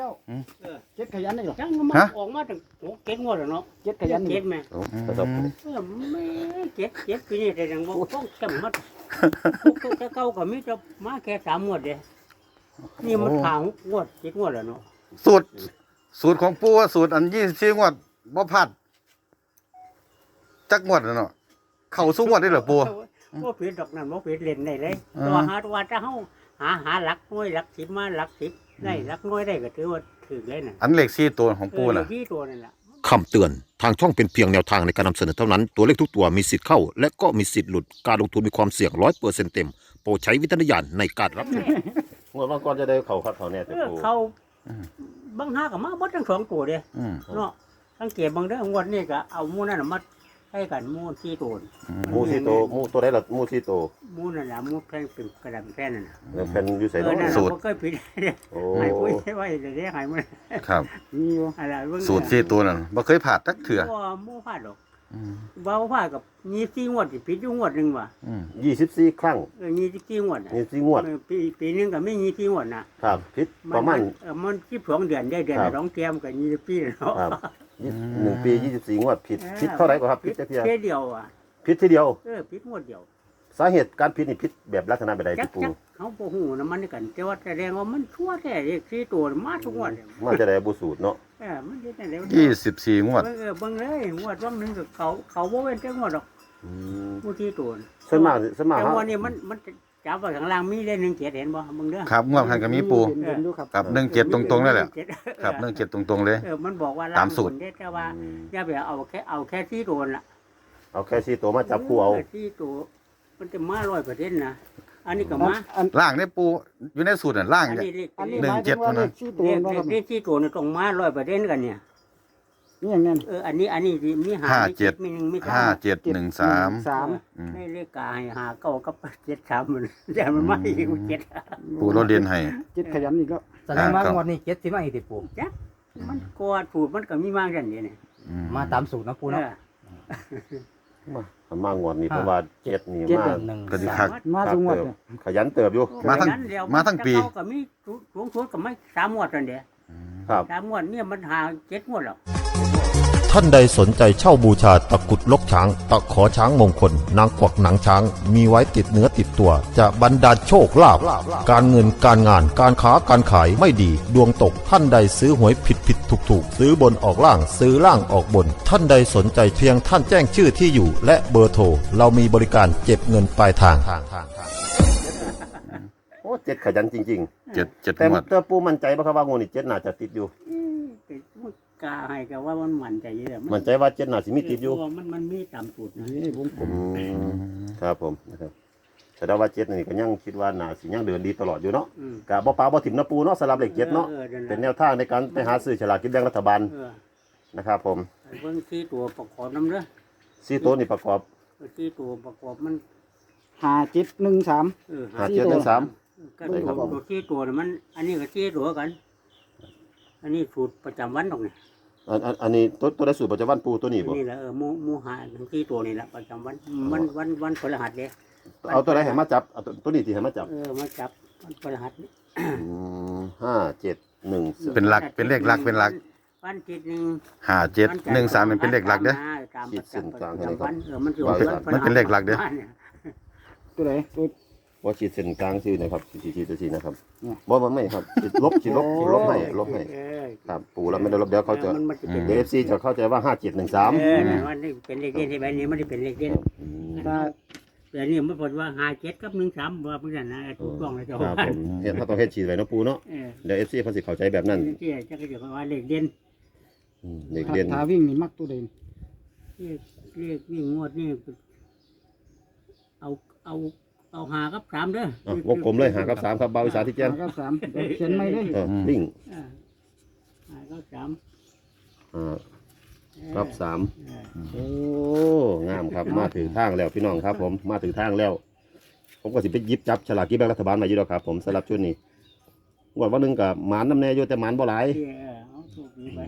แล้วอืมเออเจ็ดขยันนี่หรอจังมันฮะ ออกมาตั้งหกเจ็ดงวดแล้วเนาะเจ็ดขยันนี่เจ็ดแม่อืมเออไม่เจ็ดเจ็ดปีนี้แต่ยังบ่ต้องจำมัดพวกเก่าก็มีแต่มาแค่สามงวดเดียวนี่มันขางงวดเจ็ดงวดแล้วเนาะสูตร สูตรของปู่ว่าสูตรอันยี่สิบสี่งวดบ่พลาดจักงวดแล้วเนาะเข้าสู้งวดได้เหรอปู่ บ่ผิดดอกนั่นบ่ผิดเล่นได้เลยอ่าตัวหาว่าถ้าเฮาหาหาหลักหน่วยหลักสิบมาหลักสิบ ได้หลักหน่วยได้ก็ถือว่าถึงเลยน่ะอันเลขสี่ตัวของปู่น่ะ เออที่ตัวนั่นล่ะคำเตือน ทางช่องเป็นเพียงแนวทางในการนำเสนอเท่านั้น ตัวเลขทุกตัวมีสิทธิ์เข้า และก็มีสิทธิ์หลุด การลงทุนมีความเสี่ยงร้อยเปอร์เซ็นต์เต็ม โปรดใช้วิจารณญาณในการรับชม งวดบางก่อนจะได้เขาครับเขาเนี่ยแต่เออปูเขาอืม บางหาก็มาเบดทั้งสองตัวเด้อืม เนาะสังเกตบางเด้องวดนี้ก็เอาหมู่นั่นน่ะมา ให้กันหมู่ที่ตัวนี่หมูซีโตหมูตัวได้ละหมูซีโตหมู่นั่นล่ะหมู่แพงเป็นกระดาษแพงนั่นน่ะแล้วแผ่นอยู่ใส่เอน้อองนั่นสูล่ะตร บ่เคยผิดเด้โอ้ให้ปุ้ยไว้เด้ให้มันครับ มีอยู่อะไรเบิ่งสูตรสี่ตัวนั่นบ่เคยผ่าดจักเถื่อ บ่บ่พลาดหรอกอืม เว้าพลาดกับมีสี่งวดสิผิดอยู่งวดหนึงว่ะอืมยี่สิบสี่ครั้งเออมีสี่งวดน่ะนี่สี่งวด เออปีปีหนึงก็ไม่มีสี่งวดน่ะครับพิษประมาณ เออมันที่สองเดือนได้เดือนครัละบ สองเตรียมกับยี่สิบปีเนาะครับยี่หนึ่งปียี่สิบสี่งวดผิดผิดเท่าไหร่กว่าครับผิดจักเพียแค่เดียวอะผิดทีเดียว เออผิดงวดเดียว สาเหตุการผิดนี่ผิดแบบลักษณะแบบใดจักที่ปูจักเขาบ่ฮู้นะมันกัน แต่ว่าแสดงว่ามันชั่วแท้เลขสี่ตัวมาทุกงวดมันจะได้บูสูตรเนาะเออมันเฮ็ดได้แล้วยี่สิบสี่งวดเออเบิ่งเลยงวดว่างหนึงก็เขาเขาบ่เว้นแต่งวดหรอกอืมผู้ที่ตัวส่วนมากส่วนมากแต่ฮะ ว่านี่มันมันจับไว้ข้างล่างมีเลขหนึ่งเจ็ดเห็นบ่มึงเด้อ ครับงวดพันกับมีปู่เห็นเห็นดูครับ กับหนึ่งเจ็ดตรงๆนั่นแหละเจ็ดครับเรื่องเจ็ดตรงๆเลย เออมันบอกว่าตามสูตร ล่งบนเด้แต่ว่าอืม อย่าไปเอาแค่เอาแค่ที่ตัวน่ะเอาแค่สี่ตัวมาจับคู่เอา ที่ตัว มันจะมาร้อยเปอร์เซ็นต์นะอันนี้ก็มาอันล่างเนี่ยปูอยู่ในสูตรน่ะล่างอันเนี่ยนี้เลขอันนี้หนึ่หงมายเจ็ถึดงว่าเท่านั้เลนขสี่ตัวเลขเนาะเลครับขเลขที่ตัวนี่ต้องมาร้อยเปอร์เซ็นต์กันเนี่ยนี่อย่างนั้นเอออันนี้อันนี้มีหาห้ามีเจ็ดมีหนึ่งมีสามห้าเจ็ดหนึ่งสามสามอืมในเลขกายหาเก้ากับเจ็ดสามมันแต่มันมาอีกเจ็ดปูเราเรียนให้ เจ็ดขยันอีกแล้วแสดงว่าครับ งวดนี้เจ็ดสิบมาอีกติปูจ้ะมันกอดถูดมันก็มีมากกันเนี่ยนี่อืมาตามสูตรนะปูเนาะเออ มามันมางวดนี่เพราะว่าเจ็ดนี่เจ็ดมาหนึ่งก็ดีสาคัมกมาทุกงวดเนี่ย ขยันเติบอยู่ มาทั้งเดี๋ยวมาทั้งปีจะเข้ก็มีสูงสุดก็ไม่สามงวดกันเดียวครับ สามงวดเนี่ยมันหาเจ็ดงวดหรอก ท่านใดสนใจเช่าบูชาตะกรุดลกช้าง ตะขอช้างมงคล นางกวักหนังช้าง มีไว้ติดเนื้อติดตัว จะบรรดาลโชคลาภการเงินการงานการค้าการขายไม่ดี ดวงตกท่านใดซื้อหวยผิดผิดถูกถูกซื้อบนออกล่างซื้อล่างออกบน ท่านใดสนใจเพียงท่านแจ้งชื่อที่อยู่ และเบอร์โทรเรามีบริการเก็บเงินปลายทาง โอ้เจ็ดขยันจริง เจ็ดเจ็ดๆ แต่งวด แต่ปูมั่นใจป่ะครับว่างวดนี้เจ็ดน่าจะติดอยู่เอ้ยแต่มัน กล้าให้ก็ว่ามันมันใจเยอะมั่นใจว่าเจ็ดน่าสิมีติดอยู่เพราะว่ามันมันมีต่ำสุดนะนี่ผมผมอืมครับผมนะครับแต่ว่าเจ็ดนี่ก็ยังคิดว่าน่าสิยังเดินดีตลอดอยู่เนาะอืมกะบ่ปลาบ่ถิ่มเนาะปูเนาะสำหรับเลขเจ็ดเนาะออออเป็นแนวทางในการไปหาซื้อฉลากกินแบ่งรัฐบาลเออนะครับผมเบิ่งที่ตัวประกอบน้ำเด้อซีโตัวนี่ประกอบที่ตัวประกอบมันห้าเจ็ดหนึ่งสามเออหาเจ็ดหนึ่งสามก็ตัวตัวที่ตัวน่ะมัน อันนี้ก็ที่ตัวกัน อันนี้สูตรประจำวันตรงนี้ อันอันอันนี้ตัวตัวได้สูตรปัจจุบันปูตัวนี้บ่นี่แหละเออหมูหมูหาทั้งที่ตัวนี่แหละประจำวันมันวันวันพฤหัสเด้เอาตัวไหนให้มาจับเอาตัวตัวนี้ที่ให้มาจับเออมาจับวันพฤหัสนี่ห้าเจ็ดหนึ่งสามเป็นหลักเป็นเลขหลักเป็นหลักวันที่หนึ่งห้าเจ็ดหนึ่งสามเป็นเลขหลักเด้อตามประจำประจำวันเออมันสิออกวันพฤหัสมันเป็นเลขหลักเด้อตัวไหนตัว ว่าขีดเส้นกลางชื่อนะครับขีดขีดขีดตัวสีนะครับเนี่ยบ่มันไม่ครับขีดลบขีดลบขีดลบให้ลบให้เออครับปูแล้วไม่ได้ลบเดี๋ยวเขาจะมันมันจะเป็นเอฟซีจะเข้าใจว่าห้าเจ็ดหนึ่งสามเออมันนี่เป็นเลขเด่นที่ใบนี้มันได้เป็นเลขเด่นตาแต่นี่มันบอกว่าหาเจ็ดกับหนึ่งสามว่าเพื่อนนะถูกต้องเลยเจ้าครับผมเห็นถ้าต้องเฮ็ดฉีดไว้เนาะปูเนาะเออเดี๋ยวเอฟซีเขาสิเข้าใจแบบนั้นที่จะก็จะว่าเลขเด่นอืมเด็กเรียนถ้าวิ่งนี่มักตัวเด่นเลขเลขวิ่งงวดนี่เอาเอา เอาหากับสามเด้ออะวงกลมเลยหากับสามครับเบาวิสาที่แจ้งห้ากับสามเดี๋ยวเขียนไม่ได้เออวิ่งเออหากับสามอ่ากับสามเออโอ้งามครับมาถึงทางแล้วพี่น้องครับ ผมมาถึงทางแล้ว ผมก็สิไปหยิบจับฉลากกินแบ่งรัฐบาลมาอยู่แล้วครับ ผมสำหรับชุดนี้งวดวันหนึงกับหมานน้ำแน่อยู่แต่หมานบ่หลายที่เออเอาถูกดีไป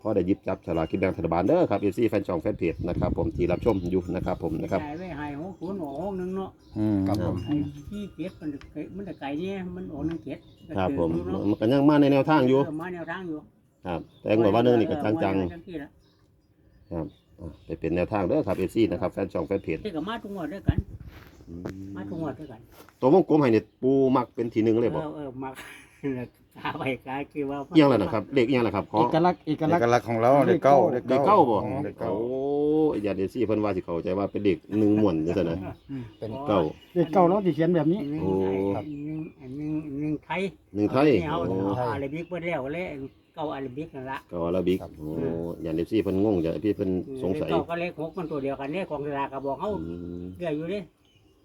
พอได้หยิบจับฉลากกินแบ่งรัฐบาลเด้อครับเอฟซีแฟนช่องแฟนเพจนะครับผมที่รับชมอยู่นะครับผมนะครับจ่ายไว้ให้หก ศูนย์ออกหกหนึ่งเนาะอืมครับผม ไอ้ที่เจ็ดมันจะไกลมันจะไกลเนี่ยมันออกหนึ่งเจ็ดก็ครับผมถือมันก็ยังมาในแนวทางอยู่ เมาแนวทางอยู่ครับ แต่งวดว่าหนึงนี่ก็จังเออมาที่ละๆครับอะไปเป็นแนวทางเด้อครับเอซีนะครับแฟนช่องแฟนเพจที่กับมาทุกงวดด้วยกัน มาทุกงวดด้วยกันตัววงกลมให้เนี่ยปูมักเป็นทีหนึ่งเลยบ่เออเออมา ตาไปกายคือว่าเอียงแล้วนะครับเลขเอียงแล้วครับขอเอกลักษณ์เอกเอลักษกณ์ลักษณ์ของเราเด็กเก้าเลขเก้าบ่เด็กเก้าโอ้ยอย่าเดซี่เพิ่นว่าสิเข้าใจว่าเป็นเด็กหนึ่งหม่วนจังซั่นนะเป็นเก้าเด็กเก่าเราที่เขียนแบบนี้อันหนึงโอ้อันหนึงอันหนึงอันหนึงไทยหนึ่งไทยเอาโอ้เอาอาราบิกเพิ่นแล้วเลยเก้าอาราบิกนั่นละเก้าอาราบิกโอ้อย่าเดซี่เพิ่นงงอย่าพี่เพิ่นสงสัยเลขเก้าก็เลขหกมันตัวเดียวกันเนี่ยของสลากก็บอกเฮาอืมเรื่อยอยู่เด้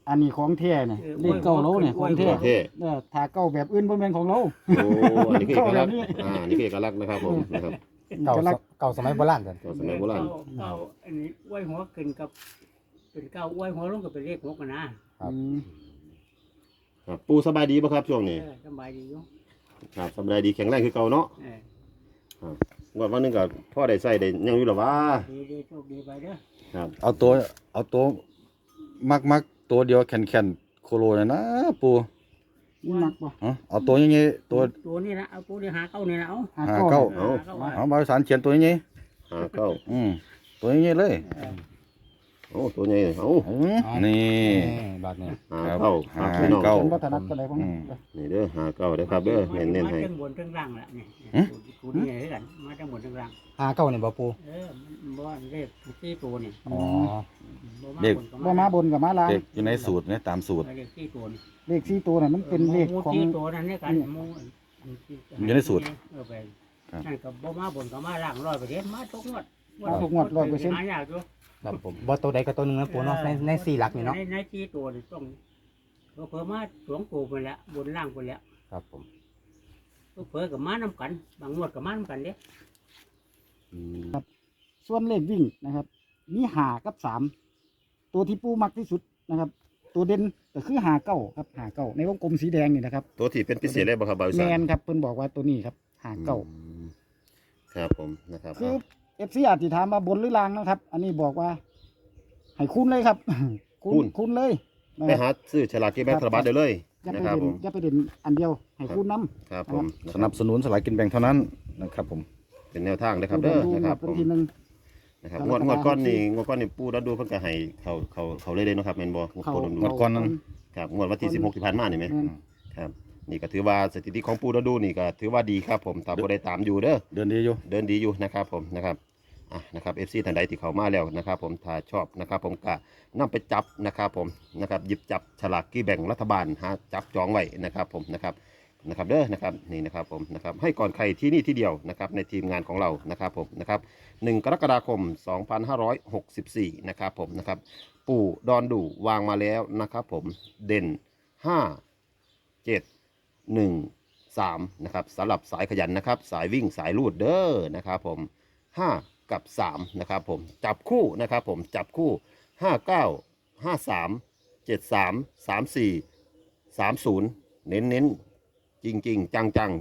อันนี้ของแท้เนี่ยเออเลขเก่าเราเนี่ยของแท้โอเคเออถ้าเก่าแบบอื่นบ่แม่นของเรา โอ้อันนี้คือเอกลักษณ์เก้าแบบนี้อ่าอันนี่คือเอกลักษณ์นะครับผมนะครับเอเก่ากลักษณ์เก่าสมัยโบราณกันเก้าสมัยโบราณ เก้เก้าอันนี้ไว้หัวขึ้นกับ เป็นเก้าไว้หัวลงกับเป็นเลขหกกันนะครับอืมครับปูสบายดีป่ะครับช่วงนี้เออสบายดีอยู่ครับสบายดีแข็งแรงคือเก่าเนาะเออวันวันหนึงก็พ่อได้ใส่ได้ยังอยู่หรอวะดีดีโชคดีไปเด้อ ครับเอาตัวเอาตัวมักมัก ตัวเดียวแข็งแข็งโคโลนะนะปูนี่มักบ่เอาเอาตัวยังไงตัวตัวนี้นะเอาตัวนี้หาเก้านี่นะเอาหาหาเก่าเก้าหาเก้าไว้เอาบริสารเขียนตัวยังไงหาเก้าอืมตัวยังไงเลย โอ้ตัวใหญ่เลยเอ้าอืมนี่ บาทเนี่ยหาครับเก้าหาพี่น้องเก้าเขียนบ่ถนัดปานใดของอืม นี่เด้อหาเก้าเด้อครับเด้อเน้นเน้นๆให้ มาทั้งบนทั้งล่างแหละเนี่ยหึตัวนี้ให้กันมาทั้งบนทั้งล่างหาเก่าเนี่ยบ่ปูเออมันบ่เลขที่ตัวนี่อ๋อเลขบ่มาบนกับมาล่างเด็กอยู่ในสูตรเนี่ยตามสูตรเลขที่ตัวนี่เลขสี่ตัวน่ะมันเป็นเลขของที่ตัวนั้นเนี่ยกันหมูอยู่ในสูตรเออไปครับ นั่นก็บ่มาบนก็มาล่างร้อยเปอร์เซ็นต์มาทุกงวดมาทุกงวด100%หายากอยู่ ครับผมบ่ตัวใดก็ตัวหนึงนะปูเนาะในในสี่หลักนี่เนาะในในที่ตัวนี่ต้องเพิ่มมาสวงตัวไปแล้วบนล่างไปแล้วครับผมเพิ่มกับมาน้ำกัน บางงวดกับมาน้ำกันเด้อืมส่วนเลขวิ่งนะครับ มีหากับสามตัวที่ปูมักที่สุดนะครับ ตัวเด่นก็คือหาเก้าครับหาเก้าในวงกลมสีแดงนี่นะครับตัวที่เป็นพิเศษเลยบ่ครับบ่าวแมสานครับเพิ่นบอกว่าตัวนี้ครับหาเก้าอืมครับผมนะครับคือ เอฟซีอาจจะถามมาบนหรือล่างนะครับ อันนี้บอกว่า ให้คูณเลยครับ คูณคูณเลยนะไปครับ หาซื้อฉลากกินแบ่งรัฐบาลได้เลยอย่านะไปครับเด่ผนมอย่าไปเด่นอันเดียว ให้คูณน้ครับผมสนับสนุนสลากกินแบ่งเท่านั้นนะครับผม เป็นแนวทางำนะครับเด้อดูนะครับเป็นผมทีหนึ่ง นะครับครับงวดงวดก้อนนี่งวดก้อนนี่ปูแล้วดูเพิ่นก็ให้เขาเขาเขาเลยเด้เนาะครับแม่นบ่เขา ปูดำดูงวดก่อนนั้น ครับงวดวันที่16ที่ผ่านมานี่แม่แม่น ครับ นี่ก็ถือว่าสถิติของปูแล้วดูนี่ก็ถือว่าดีครับผมตามบ่ได้ตามอยู่เด้อเดือนดีอยู่เดินดีอยู่นะครับผมนะครับอะนะครับเอฟซีท่านใดที่เขามาแล้วนะครับผมถ้าชอบนะครับผมก็นำไปจับนะครับผมนะครับหยิบจับฉลากกี่แบ่งรัฐบาลหาจับจองไว้นะครับผมนะครับนะครับเด้อนะครับนี่นะครับผมนะครับให้ก่อนใครที่นี่ที่เดียวนะครับในทีมงานของเรานะครับผมนะครับ1กรกฎาคม 2564นะครับผมนะครับปู่ดอนดูวางมาแล้วนะครับผมเด่น 5 7 1 3นะครับสำหรับสายขยันนะครับ สายวิ่งสายลูดเด้อนะครับผม 5 กับ3นะครับผมจับคู่นะครับผมจับคู่ 5 9 5 3 7 3 3 4 3 0 เน้นเน้นจริงจริงๆจังจัง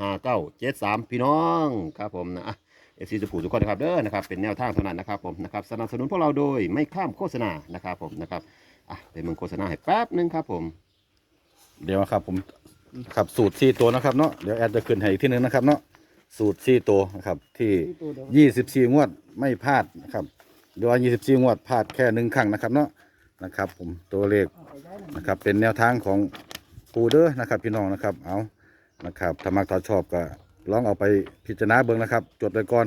ห้าเก้าเจ็ดสามพี่น้องครับผมนะเอซีสุภูทุกคนนะครับเด้อนะครับเป็นแนวทางเท่านั้นนะครับผมนะครับสนับสนุนพวกเราโดยไม่ข้ามโฆษณานะครับผมนะครับอะเป็นมึงโฆษณาให้แป๊บนึงครับผม เดี๋ยวครับผม ครับสูตรสี่ตัวนะครับเนาะเดี๋ยวแอดจะขึ้นให้อีกที่หนึ่งนะครับเนาะสูตรสี่ตัวนะครับที่สี่ตัวเดียวยี่สิบสี่งวดไม่พลาดนะครับหรือว่ายี่สิบสี่งวดพลาดแค่หนึ่งครั้งนะครับเนาะนะครับ ผมตัวเลขนะครับเป็นแนวทางของปูเดอร์นะครับ พี่น้องนะครับเอานะครับถ้ามักถ้าชอบก็ลองเอาไปพิจารณาเบิ่งนะครับ จดไปก่อน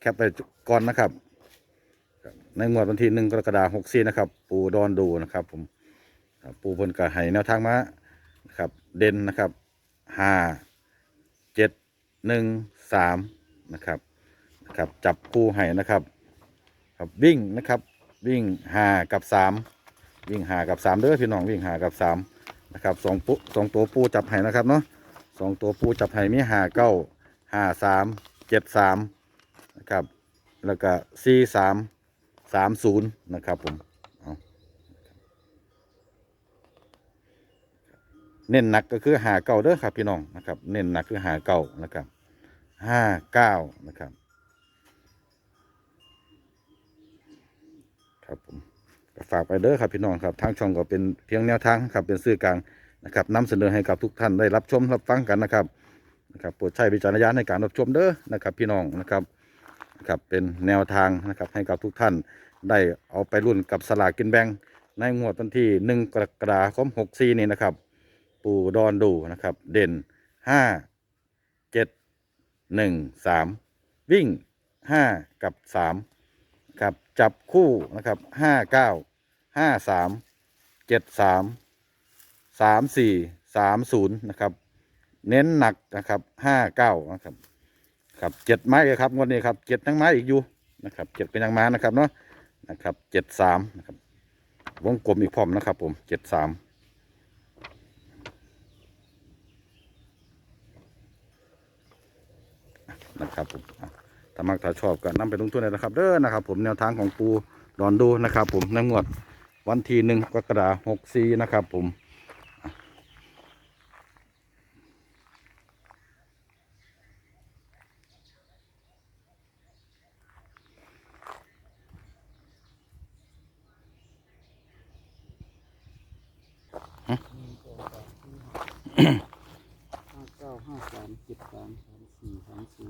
แคปไปก่อนนะครับ ในงวดวันที่หนึ่งกรกฎาคมหกสี่นะครับ ปูดอนดูนะครับ ผมครับปูเพิ่นก็ให้แนวทางมา นะครับ เด่นนะครับห้าเจ็ดหนึ่งสามนะครับนะครับ จับคู่ให้นะครับครับวิ่งนะครับวิ่งหากับสามวิ่งหากับสามเด้อพี่น้องวิ่งหากับสามนะครับสองปุ๊สองตัวปูจับให้นะครับเนาะสองตัวปูจับให้มีหาเก้าหาสามเจ็ดสามนะครับแล้วก็สี่สามสามศูนย์นะครับผม เน้นหนักก็คือหาเก้าเด้อครับพี่น้องนะครับ เน้นหนักคือหาเก้านะครับห้าเก้านะครับ ครับผมฝากไปเด้อครับพี่น้องครับทางช่องก็เป็นเพียงแนวทางครับเป็นสื่อกลางนะครับนำเสนอให้กับทุกท่านได้รับชมรับฟังกันนะครับนะครับโปรดใช้วิจารณญาณในการรับชมเด้อนะครับ พี่น้องนะครับนะครับเป็นแนวทางนะครับให้กับทุกท่านได้เอาไปรุ่นกับสลากกินแบ่งในงวดวันที่หนึ่งกรกฎาคมหกสี่นี้นะครับ ปูดอนดูนะครับ เด่นห้าเจ็ดหนึ่งสามวิ่งห้ากับสามครับจับคู่นะครับห้าเก้าห้าสามเจ็ดสามสามสี่สามศูนย์นะครับ เน้นหนักนะครับห้าเก้านะครับครับเจ็ดไม้ครับงวดนี้ครับเจ็ดยังไม้อีกอยู่นะครับเจ็ดเป็นยังมานะครับเนาะนะครับเจ็ดสามนะครับวงกลมอีกพร้อมนะครับผมเจ็ดสาม นะครับผมถ้ามักถ้าชอบก็นำไปลงทุนเลยนะครับเด้อนะครับ ผมแนวทางของปูดอนดูนะครับ ผมในงวดวันที่หนึ่งกรกฎาหกสี่นะครับ ผมอ่